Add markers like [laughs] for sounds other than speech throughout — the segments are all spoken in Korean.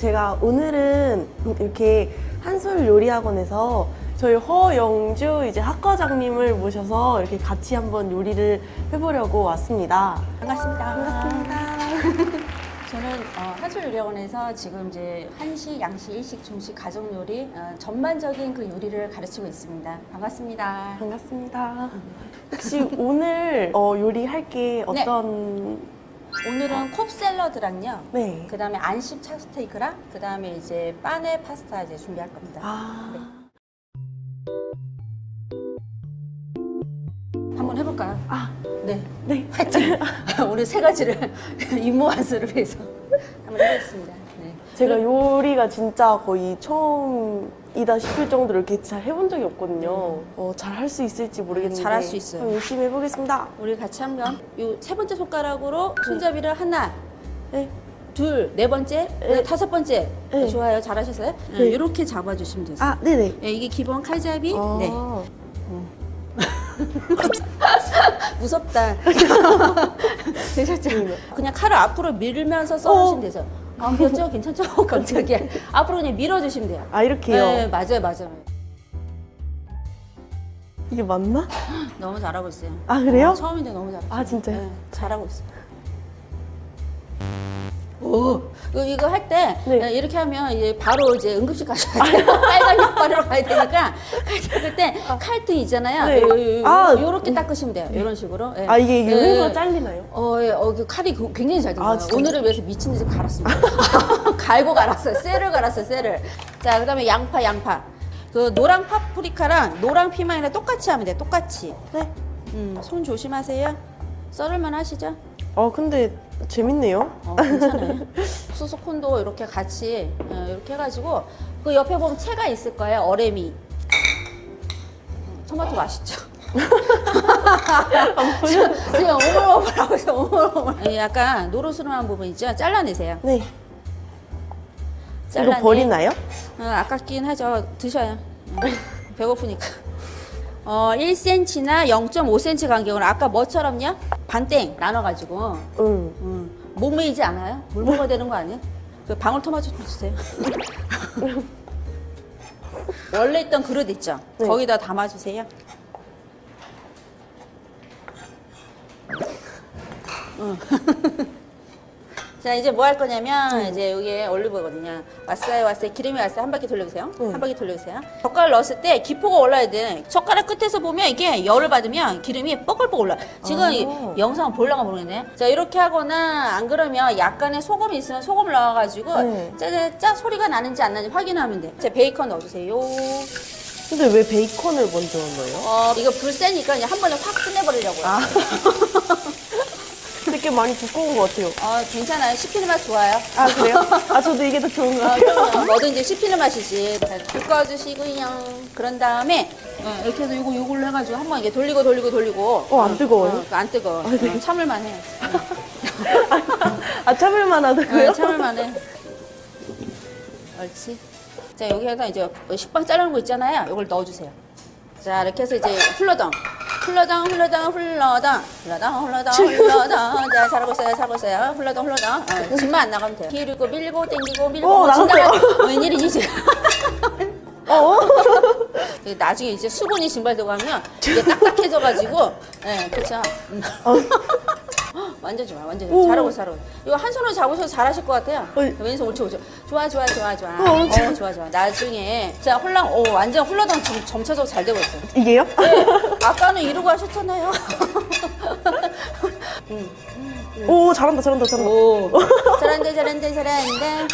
제가 오늘은 이렇게 한솔 요리학원에서 저희 허영주 이제 학과장님을 모셔서 이렇게 같이 한번 요리를 해보려고 왔습니다. 반갑습니다. 반갑습니다. [laughs] 저는 어, 한솔요리학원에서 지금 이제 한식, 양식, 일식, 중식, 가정 요리 어, 전반적인 그 요리를 가르치고 있습니다. 반갑습니다. 반갑습니다. 혹시 오늘 어, 요리할 게 네. 어떤 오늘은 콥 샐러드랑요. 네. 그 다음에 안심 차스테이크랑 그 다음에 이제 빠네 파스타 이제 준비할 겁니다. 아, 한번 해볼까요? 아, 네. 네. 화이팅! 오늘 [laughs] 세 가지를 [laughs] 임무완수를 위해서 [laughs] 한번 해보겠습니다. 네. 제가 요리가 진짜 거의 처음 이다 싶을 정도로 이렇게 잘 해본 적이 없거든요. 어, 잘 할 수 있을지 모르겠는데. 음. 잘할 수 있어요. 한번 열심히 해보겠습니다. 우리 같이 한번 이세 번째 손가락으로 손잡이를 하나, 네. 둘, 네 번째, 네. 다섯 번째. 네. 좋아요. 잘하셨어요? 네. 이렇게 잡아주시면 되세요. 아, 네네. 예, 이게 기본 칼잡이. 아, 네. [laughs] [laughs] 무섭다. [laughs] 되셨죠? 그냥 칼을 앞으로 밀면서 어. 되죠. 안 보였죠? 괜찮죠? [laughs] 깜짝이야. 앞으로 그냥 밀어주시면 돼요. 아, 이렇게요? 네, 맞아요, 맞아요. 이게 맞나? [gasps] 너무 잘하고 있어요. 아, 그래요? 어, 처음인데 너무 잘하고 아, 진짜요? 네, 잘하고 있어요. 오, 이거, 이거 할 때 네. 이렇게 하면 이제 바로 이제 응급실 가셔야 돼요. [laughs] 빨간 약발으로 가야 되니까 칼 닦을 때 칼등 있잖아요. 네. 요, 요, 요, 아. 요렇게 닦으시면 돼요. 이런 식으로. 예. 아, 이게 예, 요리가 예. 잘리나요? 어, 예, 어, 그 칼이 그- 굉장히 잘 들어요. 아, 진짜요? 오늘을 위해서 미친 듯이 갈았습니다. [laughs] 갈고 갈았어요. 쇠를 갈았어요, 쇠를. 자, 그 다음에 양파, 양파. 그 노랑 파프리카랑 노랑 피망이랑 똑같이 하면 돼요. 똑같이. 네. 음, 손 조심하세요. 썰을만 하시죠? 어, 근데 재밌네요. 어, 괜찮아요. [laughs] 수수콘도 이렇게 같이 어, 이렇게 해가지고 그 옆에 보면 채가 있을 거예요. 어레미. 음, 토마토 맛있죠? [laughs] [laughs] 지금 오물오물 하고 있어. 오물오물. 약간 노릇스름한 부분 있죠? 잘라내세요. 네. 이거 잘라내. 버리나요? 어, 아깝긴 하죠. 드셔요. 음, 배고프니까. 어, 1cm나 0.5cm 간격으로 아까 뭐처럼요? 반땡 나눠가지고 응. 음, 목 메이지 않아요? 물 먹어야 되는 거 아니에요? 그 방울토마토 좀 주세요. [laughs] 원래 있던 그릇 있죠? 네. 거기다 담아주세요. 응. [laughs] 자 이제 뭐 할 거냐면 이제 여기에 올리브거든요. 왔어요 왔어요 기름이 왔어요 한 바퀴 돌려주세요. 네. 한 바퀴 돌려주세요. 젓갈 넣었을 때 기포가 올라야 돼. 젓가락 끝에서 보면 이게 열을 받으면 기름이 뻐글뻐글 올라. 지금 이 아. 영상은 볼랑가 모르겠네. 자 이렇게 하거나 안 그러면 약간의 소금이 있으면 소금을 넣어가지고 네. 짜, 짜 소리가 나는지 안 나는지 확인하면 돼. 자 베이컨 넣어주세요. 근데 왜 베이컨을 먼저 넣어요? 어 이거 불 세니까 그냥 한 번에 확 끝내버리려고요. 아. [laughs] 근데 꽤 많이 두꺼운 것 같아요. 어 괜찮아요. 씹히는 맛 좋아요. 아, 그래요? 아, 저도 이게 더 좋은 것 아, 같아요. 그럼요. 뭐든 이제 씹히는 맛이지. 자, 볶아주시고요. 그런 다음에 어, 이렇게 해서 요거 요걸로 해가지고 한번 이게 돌리고 돌리고 돌리고. 어, 안 뜨거워요? 어, 안 뜨거워. 아, 네. 어, 참을만 해. 아, 참을만 하다고요? 어, 참을만 해. 옳지. 자 여기에서 이제 식빵 자르는 거 있잖아요. 이걸 넣어주세요. 자 이렇게 해서 이제 흘러덩. 흘러덩 흘러덩 흘러덩 흘러덩 흘러덩 흘러덩 [laughs] 자 잘하고 있어요 잘하고 있어요 흘러덩 흘러덩 어, 집만 안 나가면 돼요 기르고 밀고 땡기고 밀고 어, 나갔어요. 지나가- 어, 웬일이지 어? 그 나중에 이제 수분이 증발되고 하면 이게 딱딱해져가지고, 예, 그쵸. 음. 완전 좋아, 완전 좋아. 오. 잘하고 잘하고. 이거 한 손으로 잡으셔도 잘하실 것 같아요. 어이. 왼손 옳지, 옳지. 좋아, 좋아, 좋아, 좋아. 어, 어, 좋아, 좋아. 나중에, 자, 홀랑, 오, 완전 훌러덩 점, 점차적으로 잘 되고 있어. 이게요? 네, 아까는 이러고 하셨잖아요. [laughs] 오, 잘한다, 잘한다, 잘한다. 오, [laughs] 잘한다, 잘한다, 잘한다.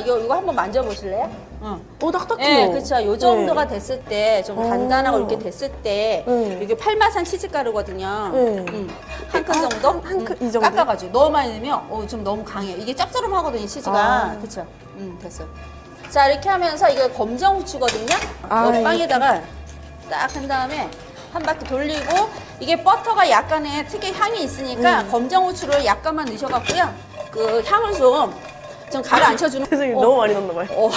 이거, 이거 한번 만져보실래요? 응. 오, 딱딱해요. 네, 그렇죠. 요 정도가 네. 됐을 때, 좀 오. 단단하고 이렇게 됐을 때, 네. 이게 팔마산 치즈가루거든요. 네. 음, 한큰 정도? 한- 한 큰, 음, 이 정도? 깎아가지고. 너무 많이 넣으면, 어, 좀 너무 강해. 이게 짭조름하거든요, 치즈가. 아. 그쵸. 음, 됐어. 자, 이렇게 하면서 이거 검정 후추거든요. 아, 이 빵에다가 딱 한 다음에 한 바퀴 돌리고, 이게 버터가 약간의 특유의 향이 있으니까 음. 검정 후추를 약간만 넣으셔갖고요. 그 향을 좀, 좀 가라앉혀주는. 죄송해요. 어. 너무 많이 넣나 봐요. 어.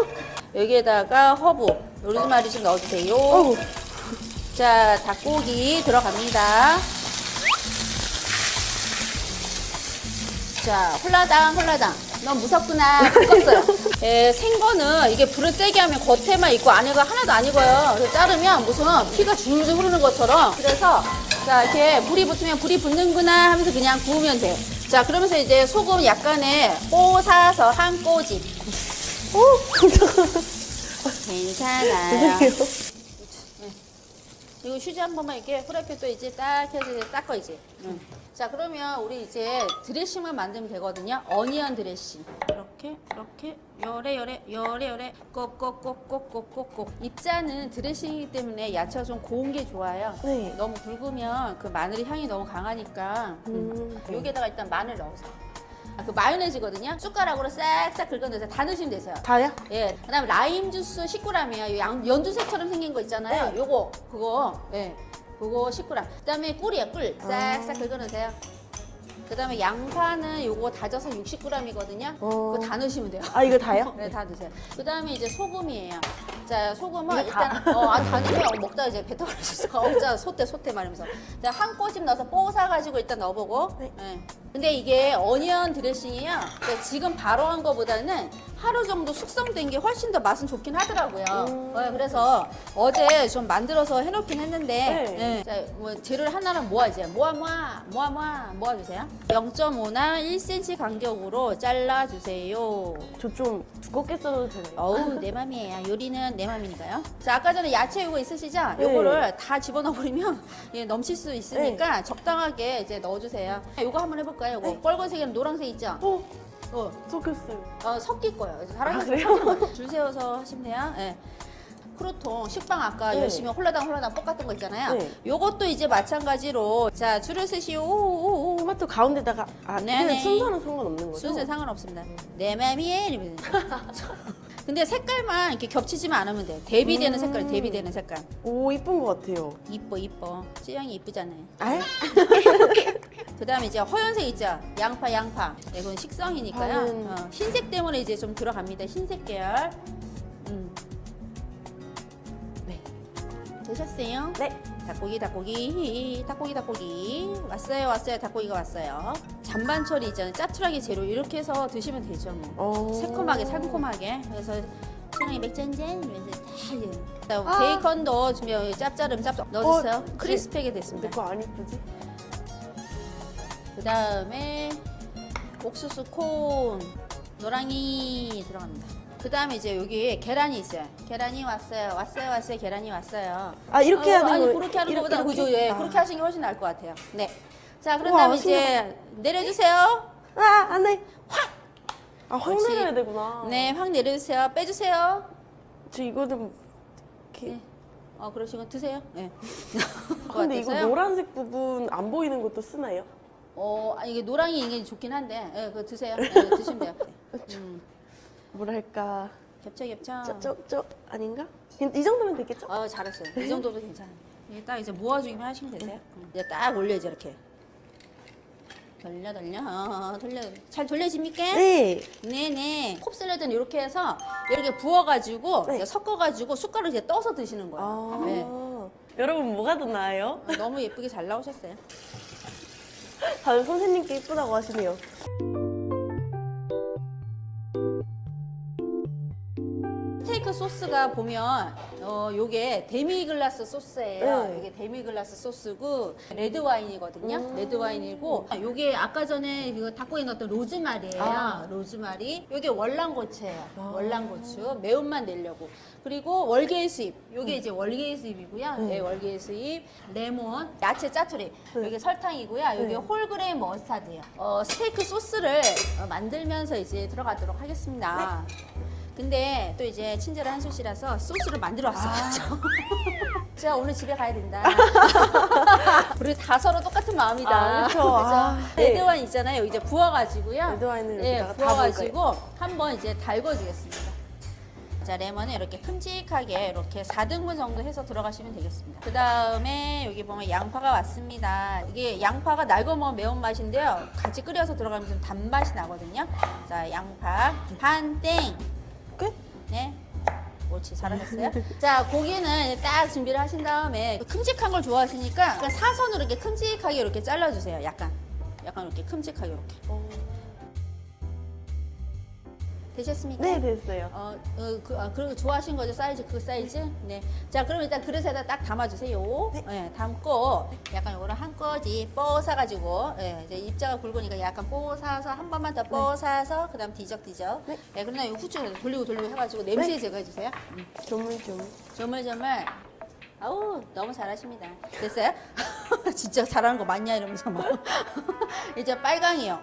[laughs] 여기에다가 허브, 로즈마리 좀 넣어주세요. 어우, 자, 닭고기 들어갑니다. 자, 홀라당, 홀라당. 넌 무섭구나. 묶었어요. [laughs] 예, 생거는 이게 불을 세게 하면 겉에만 있고 안에가 하나도 안 익어요. 그래서 자르면 무슨 피가 줄줄 흐르는 것처럼. 그래서, 자, 이렇게 불이 붙으면 불이 붙는구나 하면서 그냥 구우면 돼. 자, 그러면서 이제 소금 약간의 뽀사서 한 꼬집. 어? 깜짝아. [laughs] 괜찮아요. 이거 휴지 한 번만 이렇게 후라이팬 또 이제 딱 해서 이제 닦어 이제. 응. 자 그러면 우리 이제 드레싱만 만들면 되거든요. 어니언 드레싱. 이렇게 이렇게 요래 요래 요래 요래 꼭꼭꼭꼭꼭꼭꼭. 입자는 드레싱이기 때문에 야채가 좀 고운 게 좋아요. 네. 너무 굵으면 그 마늘이 향이 너무 강하니까. 음, 네. 여기에다가 일단 마늘 넣으세요. 아, 그 마요네즈거든요. 숟가락으로 싹싹 긁어내서 다 넣으시면 되세요. 다야? 예. 그다음에 라임 주스 10g이에요. 양 연두색처럼 생긴 거 있잖아요. 네. 요거 그거 예. 그거 10g. 그다음에 꿀이에요. 꿀. 싹싹 아. 긁어내세요. 그다음에 양파는 요거 다져서 60g이거든요. 그거 다 넣으시면 돼요. 아, 이거 다요? [laughs] 네, 다 드세요. 그다음에 이제 소금이에요. 자, 소금은 이거 다. 일단 어, 아, 다 넣으세요. 어, 먹다가 이제 배 터졌어. 어, 자, 소태 소태 말하면서. 자, 한 꼬집 넣어서 뽀사 가지고 일단 넣어 보고. 네. 예. 근데 이게 어니언 드레싱이요. 그러니까 지금 바로 한 거보다는 하루 정도 숙성된 게 훨씬 더 맛은 좋긴 하더라고요. 음. 어, 그래서 어제 좀 만들어서 해놓긴 했는데, 네. 예. 자, 뭐 재료를 하나는 모아 이제 모아 모아 모아 모아 모아주세요. 0.5나 1cm 간격으로 잘라주세요. 저 좀 두껍게 써도 되나요? 어우 내 맘이에요. 요리는 내 맘이니까요. 자 아까 전에 야채 이거 있으시죠? 네. 요거를 다 집어넣어 버리면 예, 넘칠 수 있으니까 적당하게 이제 넣어주세요. 요거 한번 해볼까요? 요거 네. 빨간색이랑 노란색 있죠? 어, 어, 섞였어요. 어 섞일 거예요. 사람들 아. [laughs] 줄 세워서 하시면 돼요. 예. 크루통 식빵 아까 네. 열심히 홀라당 홀라당 볶았던 거 있잖아요. 네. 요것도 이제 마찬가지로 자 줄을 쓰시오. 오오오. 토마토 가운데다가 아, 네, 근데 네. 순서는 상관없는 거죠? 순서 상관없습니다. 내 맘이에 이러면 [laughs] 근데 색깔만 이렇게 겹치지만 않으면 돼. 대비되는 음. 색깔, 대비되는 색깔. 오, 이쁜 것 같아요. 이뻐, 이뻐. 찌양이 이쁘잖아요. 아? [laughs] 그 다음에 이제 허연색 있죠? 양파, 양파. 네, 이건 식성이니까요. 파는- 어, 흰색 때문에 이제 좀 들어갑니다. 흰색 계열. 음. 네. 되셨어요? 네. 닭고기, 닭고기, 닭고기, 닭고기. 왔어요, 왔어요. 닭고기가 왔어요. 잔반처리 있잖아요. 짜투라기 재료. 이렇게 해서 드시면 되죠, 뭐. 어. 새콤하게 상콤하게 그래서 신랑이 맥주 한잔 이러면서 다 이제 아. 베이컨도 준비 짭짜름 짭 넣어주세요 어, 크리스피하게 됐습니다 내거안 이쁘지? 그 다음에 옥수수 콘 노랑이 들어갑니다 그 다음에 이제 여기 계란이 있어요 계란이 왔어요 왔어요 왔어요 계란이 왔어요 아, 이렇게 어, 하는 아니 거 그렇게 하는 이렇게, 것보다 그죠 예 아. 그렇게 하시는 게 훨씬 나을 것 같아요 네 자 그런 우와, 다음에 이제 내려주세요 아, 안 돼. 확! 아, 확 그렇지. 내려야 되구나. 네 확 내려주세요 빼주세요 저 이거는 이렇게. 네. 어 그러시고 드세요. 네. 아, 근데 [laughs] 이거 어땠어요? 노란색 부분 안 보이는 것도 쓰나요? 어 아, 이게 노랑이 이게 좋긴 한데, 예, 그거 드세요. 예, 드시면 돼요. [laughs] 음, 뭐랄까. 겹쳐 겹쳐. 저, 저, 저, 아닌가? 이, 이 정도면 되겠죠? 어 잘했어요. 이 정도도 괜찮아요. 이게 딱 이제 모아주기만 하시면 되세요. 음, 이제 딱 올려야지 이렇게. 돌려 돌려 어, 돌려 잘 돌려집니까? 네. 네네. 컵샐러드는 이렇게 해서 이렇게 부어가지고 네. 이제 섞어가지고 숟가락 이제 떠서 드시는 거예요. 아. 네. 여러분, 뭐가 더 나아요? 너무 예쁘게 잘 나오셨어요. 다들 선생님께 이쁘다고 하시네요. 스테이크 소스가 보면 어 요게 데미글라스 소스예요. 네. 이게 데미글라스 소스고 레드 와인이거든요. 음. 레드 와인이고 요게 아까 전에 이거 닭고기 넣었던 로즈마리예요. 아. 로즈마리. 요게 월랑고추예요. 아. 월랑고추 매운맛 내려고. 그리고 월계의 수잎. 요게 이제 월계의 수잎이고요. 음. 네, 월계의 수잎, 레몬, 야채 짜투리. 네. 요게 설탕이고요. 요게 네. 홀그레인 머스타드예요. 어, 스테이크 소스를 어, 만들면서 이제 들어가도록 하겠습니다. 네. 근데 또 이제 친절한 한솔 씨라서 소스를 만들어 왔어요. 자 [laughs] 오늘 집에 가야 된다. [laughs] 우리 다 서로 똑같은 마음이다. 아, 그쵸. 아, 네. 레드와인 있잖아요. 이제 부어가지고요. 레드와인을 네, 여기다가 부어가지고 한번 이제 달궈주겠습니다. 자 레몬을 이렇게 큼직하게 이렇게 4등분 정도 해서 들어가시면 되겠습니다. 그 다음에 여기 보면 양파가 왔습니다. 이게 양파가 날고 먹으면 매운맛인데요. 같이 끓여서 들어가면 좀 단맛이 나거든요. 자 양파 반땡 끝? 네. 옳지 잘하셨어요. [laughs] 자 고기는 딱 준비를 하신 다음에 큼직한 걸 좋아하시니까 사선으로 이렇게 큼직하게 이렇게 잘라주세요. 약간 약간 이렇게 큼직하게 이렇게. 어, 되셨습니까? 네, 됐어요. 어, 어 그, 아, 그리고 좋아하신 거죠 사이즈 그 사이즈 네. 자 그럼 일단 그릇에다 딱 담아주세요. 네. 담고 약간 요거를 한 거지 뽀사가지고 예, 이제 입자가 굵으니까 약간 뽀사서 한 번만 더 뽀사서 그 다음 뒤적뒤적. 네. 예, 그러나 이 후추를 돌리고 돌리고 해가지고 냄새 제거해 주세요. 음. 조물조물. 조물조물. 아우 너무 잘하십니다. 됐어요? [laughs] 진짜 잘하는 거 맞냐 이러면서 막 [laughs] 이제 빨강이요.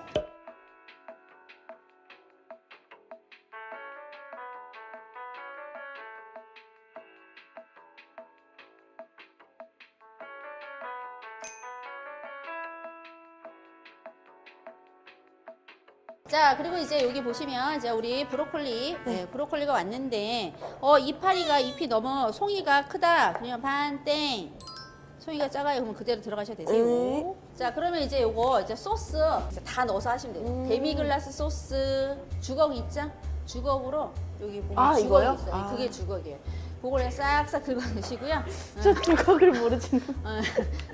그리고 이제 여기 보시면 이제 우리 브로콜리 네, 브로콜리가 왔는데 어 이파리가 잎이 너무 송이가 크다 그러면 반땡 송이가 작아요 그러면 그대로 들어가셔도 되세요 네. 자 그러면 이제 요거 이제 소스 이제 다 넣어서 하시면 돼요 음. 데미글라스 소스 주걱 있죠 주걱으로 여기 보면 아, 주걱이 이거요? 있어요 아. 그게 주걱이에요 그걸 싹싹 긁어 넣으시고요 [laughs] 저 주걱을 모르지는. 어,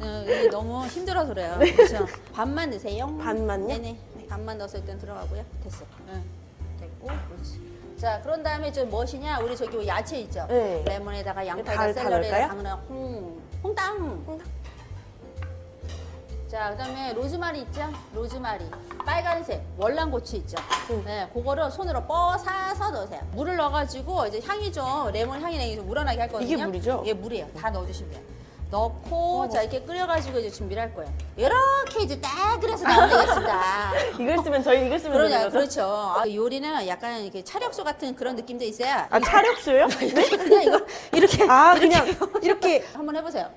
어, 이게 너무 힘들어서 그래요. 그렇죠. 반만 넣으세요. 네. 반만요? 네네. 반만 넣어서 일단 들어가고요. 됐어. 응. 됐고, 그렇지. 자, 그런 다음에 저 무엇이냐? 우리 저기 뭐 야채 있죠? 네. 레몬에다가 양파에다가 다- 다 샐러리에다가 넣을까요? 당근, 홍, 홍당. 자, 그다음에 로즈마리 있죠? 로즈마리. 빨간색 월남고추 있죠? 응. 네, 그거를 손으로 뻐사서 넣으세요. 물을 넣어가지고 이제 향이 좀 레몬 향이 좀 우러나게 할 거거든요. 이게 물이죠? 예, 물이에요. 다 넣어주시면 돼요. 넣고 자 이렇게 끓여가지고 이제 준비를 할 거예요. 이렇게 이제 딱 끓여서 나오면 되겠습니다. [laughs] 이걸 쓰면 저희 이걸 쓰면 그러냐, 거죠? 그렇죠. 아, 요리는 약간 이렇게 차력소 같은 그런 느낌도 있어야. 아, 차력수요? [laughs] 그냥 이거 이렇게 아, 그냥 이렇게. 한번 해보세요.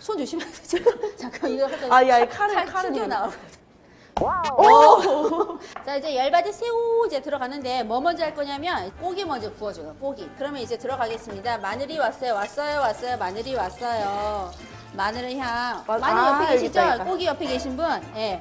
손 조심하세요. [laughs] 잠깐, 이거 하자. 아, 야, 이 칼은- 칼 칼은 튕겨. 나오고. 오! 자 이제 열받은 새우 이제 들어가는데 뭐 먼저 할 거냐면 고기 먼저 구워줘요 고기. 그러면 이제 들어가겠습니다. 마늘이 왔어요 왔어요 왔어요 마늘이 왔어요. 마늘의 향. 마- 마늘 아, 옆에 여기 계시죠? 여기 고기 옆에 계신 분? 예.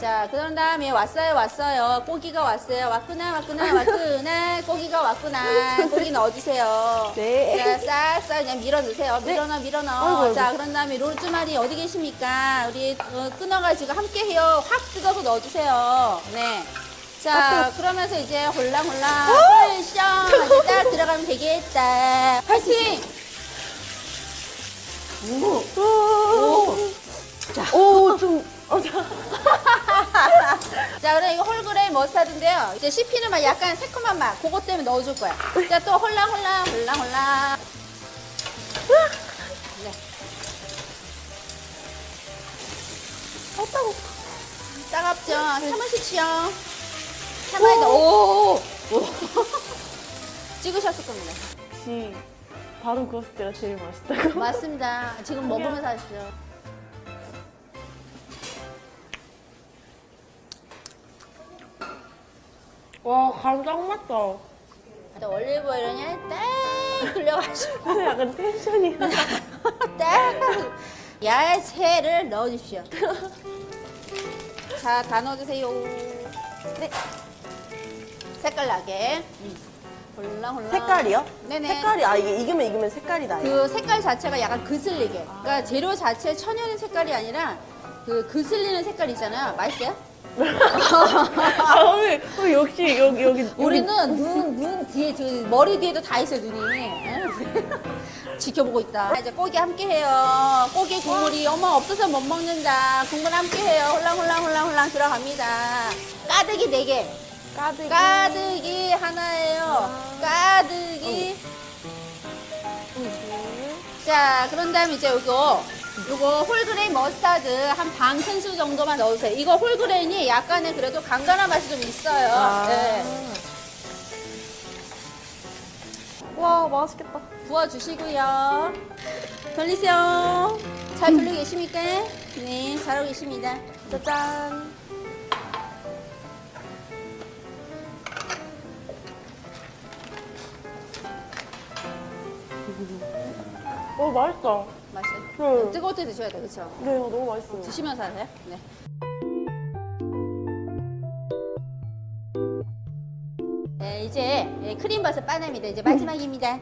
자 그런 다음에 왔어요 왔어요 고기가 왔어요 왔구나 왔구나 왔구나 [laughs] 고기가 왔구나 고기 넣어주세요 네. 자 싹싹 그냥 밀어 넣으세요 밀어 넣어 밀어 넣어 아이고, 아이고. 자 그런 다음에 로즈마리 어디 계십니까? 우리 어, 끊어가지고 함께 해요. 확 뜯어서 넣어주세요. 네. 자, 그러면서 이제 홀랑홀랑 홀션 이제 딱 들어가면 되겠다. 파이팅! 오. 자. 오, 좀. 어, 자. [laughs] 자, 그럼 이거 홀그레이 머스타드인데요. 이제 씹히는 맛 약간 새콤한 맛. 그것 때문에 넣어줄 거야. 자, 또 홀랑 홀랑 홀랑 홀랑. 네. 어따고. 따갑죠? 참으십시오. 참아야 돼. 오! 오! [laughs] 찍으셨을 겁니다. 역시 바로 구웠을 때가 제일 맛있다고. 맞습니다. 지금 먹으면서 하시죠. 와, 간장 맞다. 또 올리브오일은 딱 굴려가지고 근데 약간 텐션이. [laughs] 딱 야채를 넣어주십시오. 자, 다 넣어주세요. 네. 색깔 나게. 음. 홀랑홀랑. 색깔이요? 네네. 색깔이, 아, 이게 익으면 익으면 색깔이 나요. 그 색깔 자체가 약간 그슬리게. 그러니까 재료 자체 천연의 색깔이 아니라 그 그슬리는 색깔 있잖아요. 맛있어요? 아, 어머니, 어머니, 역시, 여기, 여기. 여기. 우리는 눈, 눈 뒤에, 저 머리 뒤에도 다 있어요, 눈이. 응? [laughs] 지켜보고 있다. 이제 고기 함께 해요. 고기 국물이 어머 없어서 못 먹는다. 국물 함께 해요. 홀랑홀랑 홀랑홀랑 들어갑니다. 까득이 네 개. 가득. 까득이 하나예요. 까득이. 자, 그런 다음에 이제 이거, 이거 홀그레인 머스타드 한 반 큰술 정도만 넣으세요. 이거 홀그레인이 약간의 그래도 간간한 맛이 좀 있어요. 아. 네. 와, 맛있겠다. 부어주시고요. 돌리세요. 잘 돌리고 계십니까? 네, 잘하고 계십니다. 짜잔. 어, 맛있다. 맛있어요? 네. 뜨거울 때 드셔야 돼요, 그렇죠? 네, 너무 맛있어요. 드시면서 하세요. 네. 네, 이제 예, 크림버섯 빠냅니다. 이제 마지막입니다.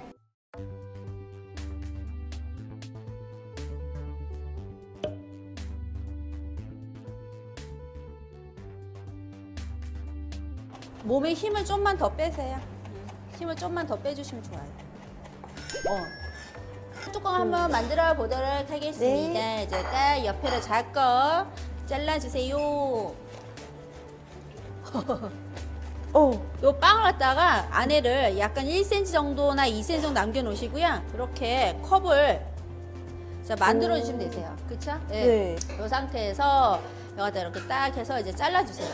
몸에 힘을 좀만 더 빼세요. 음, 힘을 좀만 더 빼주시면 좋아요. 어. 뚜껑 한번 만들어 보도록 하겠습니다. 네. 이제 딱 옆에를 잡고 잘라주세요. [laughs] 어. 요 빵을 갖다가 안에를 약간 1cm 정도나 2cm 정도 남겨 놓으시고요. 이렇게 컵을 자 만들어 주시면 되세요. 그쵸? 네. 이 상태에서 여기다 이렇게 딱 해서 이제 잘라주세요.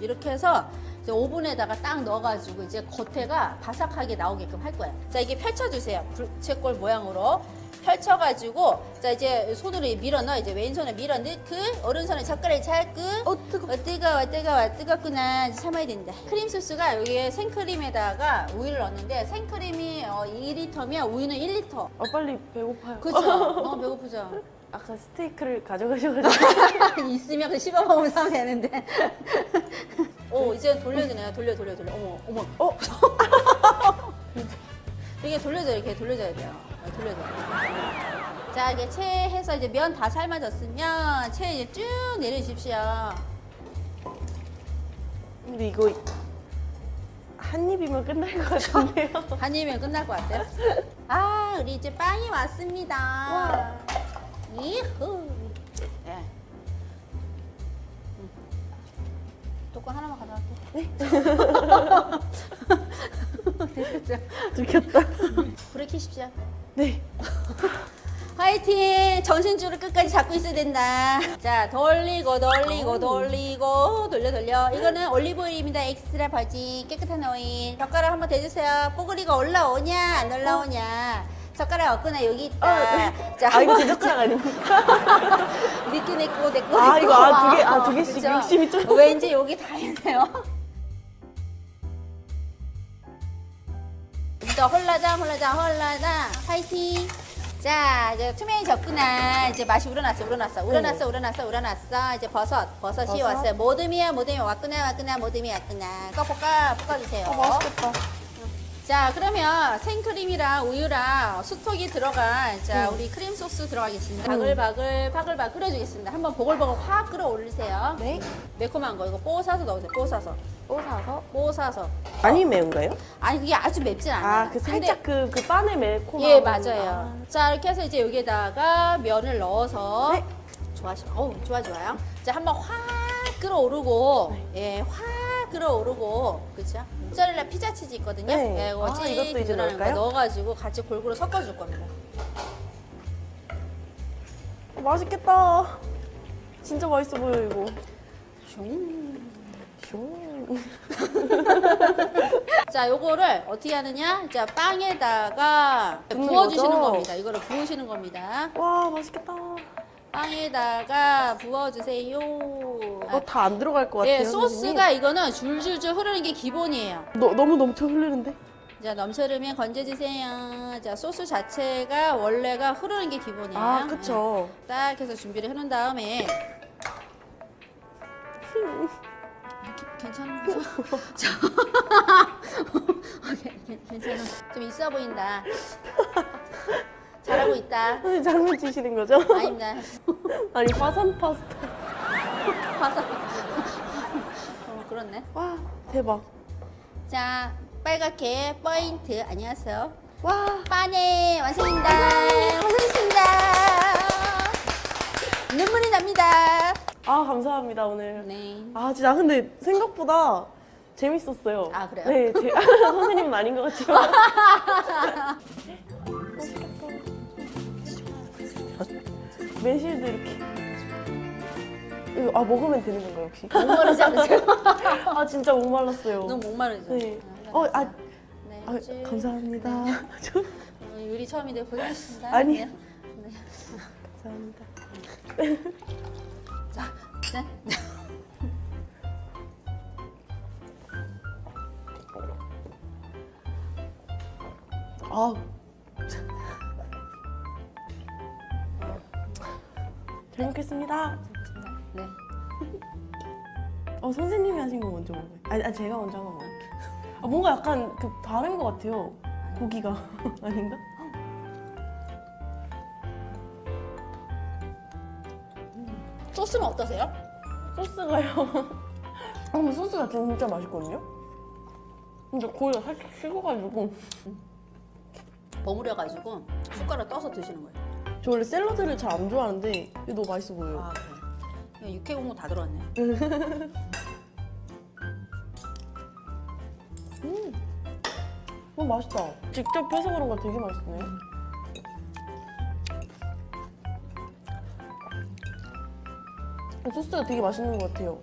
이렇게 해서 이제 오븐에다가 딱 넣어가지고 이제 겉에가 바삭하게 나오게끔 할 거예요. 자 이게 펼쳐주세요. 불채꼴 모양으로 펼쳐가지고 자 이제 손으로 밀어 넣어 이제 왼손에 밀어 넣고 오른손에 젓가락에 잡고 어, 뜨거. 어, 뜨거워 뜨거워 뜨겁구나 이제 참아야 된다. 크림 소스가 여기에 생크림에다가 우유를 넣었는데 생크림이 어, 2리터면 우유는 1리터. 아, 빨리 배고파요. 그렇죠. 너무 [laughs] 배고프죠. 아까 스테이크를 가져가셔가지고. [laughs] 있으면 그 씹어 먹으면 사면 되는데. 오 이제 돌려주네요. 돌려 돌려 돌려. 어머 어머. 어? [laughs] 이게 돌려줘 이렇게 돌려줘야 돼요. 어, 돌려줘. 자 이게 채 해서 이제 면 다 삶아졌으면 채 이제 쭉 내려주십시오. 근데 이거 한 입이면 끝날 것 같은데요. [laughs] 한 입이면 끝날 것 같아요. 아 우리 이제 빵이 왔습니다. 와. 이후. 네. 들켰다. 불을 켜십시오. 네. 화이팅! 정신줄을 끝까지 잡고 있어야 된다. 자, 돌리고, 돌리고, 돌리고, 돌려, 돌려. 이거는 올리브오일입니다. 엑스트라 바지. 깨끗한 오일. 젓가락 한번 대주세요. 뽀글이가 올라오냐, 안 올라오냐. 젓가락 없구나, 여기 있다. 어, 네. 자, 아, 이거 제 젓가락 아닙니까? 니꺼 내꺼 내꺼 아, 내꺼. 이거 아, 두 개, 아, 두 개씩 그죠? 욕심이 좀. 왠지 여기 다 있네요. 또 홀라당 홀라당 홀라당 파이팅. 자 이제 투명해졌구나. 이제 맛이 우러났어 우러났어. 우러났어 우러났어 우러났어. 이제 버섯 버섯이 버섯. 왔어요. 모듬이야 모듬이 왔구나 왔구나 모듬이 왔구나. 꺼 볶아 볶아주세요. 어, 맛있겠다. 자 그러면 생크림이랑 우유랑 수톡이 들어간 자 음. 우리 크림 소스 들어가겠습니다 음. 바글바글 바글바글 끓여주겠습니다 한번 보글보글 확 끓어올리세요 네. 매콤한 거 이거 뽀사서 넣으세요 뽀사서 뽀사서. 뽀사서 많이 매운가요? 아니 그게 아주 맵진 않아요 아, 그 살짝 그, 그 바늘 매콤한. 예 맞아요 자 이렇게 해서 이제 여기다가 면을 넣어서 네. 좋아 좋아 어우 좋아 좋아요 자 한번 확 끓어오르고 네. 예확 끓어오르고 그렇죠 모짜렐라 피자 치즈 있거든요 네. 예, 이거 아, 찌 이것도 이제 거 넣을까요? 넣어가지고 같이 골고루 섞어줄 겁니다 어, 맛있겠다. 진짜 맛있어 보여, 이거. 슝. 슝. [laughs] 자 요거를 어떻게 하느냐 자 빵에다가 부어주시는 거죠? 겁니다 이거를 부으시는 겁니다 와, 맛있겠다. 빵에다가 부어주세요 어, 다안 들어갈 것 같아요. 예. 소스가 이거는 줄줄줄 흐르는 게 기본이에요. 너, 너무 넘쳐 흐르는데? 자, 넘쳐르면 건져주세요. 자, 소스 자체가 원래가 흐르는 게 기본이에요. 아, 그쵸. 예, 딱 해서 준비를 해놓은 다음에. 괜찮은 거죠? [laughs] [laughs] 오케이, 괜찮아. 좀 있어 보인다. [laughs] 잘하고 있다. 선생님 장난치시는 거죠? 아닙니다. [laughs] 아니, 화산 파스타. 봐서. 어, 그렇네. 와, 대박. 자, 빨갛게 포인트. 안녕하세요. 와, 빠네 완성입니다. 완성했습니다. 눈물이 납니다. 아, 감사합니다, 오늘. 네. 아, 진짜 근데 생각보다 재밌었어요. 아, 그래요? 네, 제, [laughs] 선생님은 아닌 것 같지만. [laughs] 매실도 이렇게. 이거, 아, 먹으면 되는 건가요, 혹시? 목마르지 않으세요? [laughs] 아, 진짜 목말랐어요. 너무 목마르죠? 네. 어, 아, 네. 아 쭉. 감사합니다. [laughs] 저, 어, 요리 처음인데 고생하셨습니다. 아니. 네. 네. 감사합니다. 자, 네. 아, 잘 먹겠습니다. 네. 어, 선생님이 하신 거 먼저 먹어요. 아니, 아, 제가 먼저 한번 먹어요. 아, 뭔가 약간 그 다른 것 같아요. 고기가 [laughs] 아닌가? 소스는 어떠세요? 소스가요. [laughs] 아, 근데 소스 자체는 진짜 맛있거든요? 근데 고기가 살짝 식어가지고 버무려가지고 숟가락 떠서 드시는 거예요. 저 원래 샐러드를 잘 안 좋아하는데 이게 너무 맛있어 보여요. 아, 그래. 육회 공모 다 들어왔네. [laughs] 어 맛있다. 직접 해서 그런 거 되게 맛있네. 소스가 되게 맛있는 것 같아요